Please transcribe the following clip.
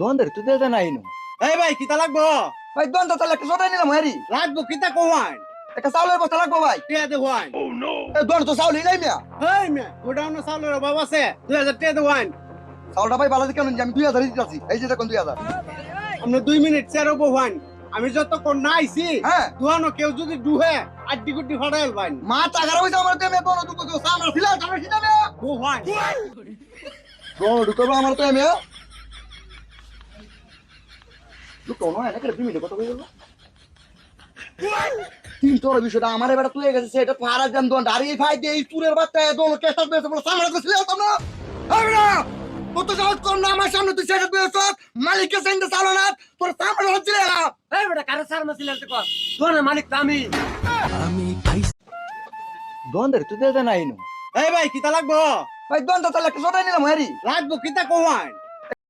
দন্দের তুই দে নাই নু। এই ভাই কিতা লাগবো? ভাই দন্ত তাহলে একটা জোটাই নিলাম হেরি লাগবো কিতা কোয়ান একটা চাউলের বস্তা লাগবো ভাই। টিয়া দে ওয়ান এই দন্ত তো চাউলই নাই মিয়া। হেই মে গোডাউন চাউলের অভাব আছে। দুই হাজার টিয়া দে ওয়ান চাউলটা ভাই ভালো কেন আমি দুই হাজার দিতে আছি এই যে দেখুন দুই হাজার। আমরা দুই মিনিট চেয়ার হব ওয়ান আমি যতক্ষণ না আইছি হ্যাঁ। দুহানো কেউ যদি ডুহে আড্ডি গুড্ডি ফাটাইল ভাই। মা টাকার হইছে আমার তো দোনো দুটো তো সামনে ছিল সামনে ছিল না ও দুটো আমার তো এমএ দুটো নয় না কেটে মিনিটে কত হয়ে গেল তিন তোর বিষয়টা আমার এবার তুই গেছে সেটা পারা যান দোন আর এই ভাই দিয়ে এই চুরের বাচ্চা দোনো কেসা বেসে বলে? সামনে তো ছিল তোমরা হবে না! কত সাহস কর না আমার সামনে তুই সেটা বেসছ মালিককে সেন্টে চালো না তোর সামনে হচ্ছিল না। এই বেটা কারে সার মাছিলেন তো কর। তোর মালিক তো আমি। দন্দের তুই দে নাই এই ভাই কিতা লাগবো? ভাই দন্ত তাহলে একটা জোটাই নিলাম লাগবো কিতা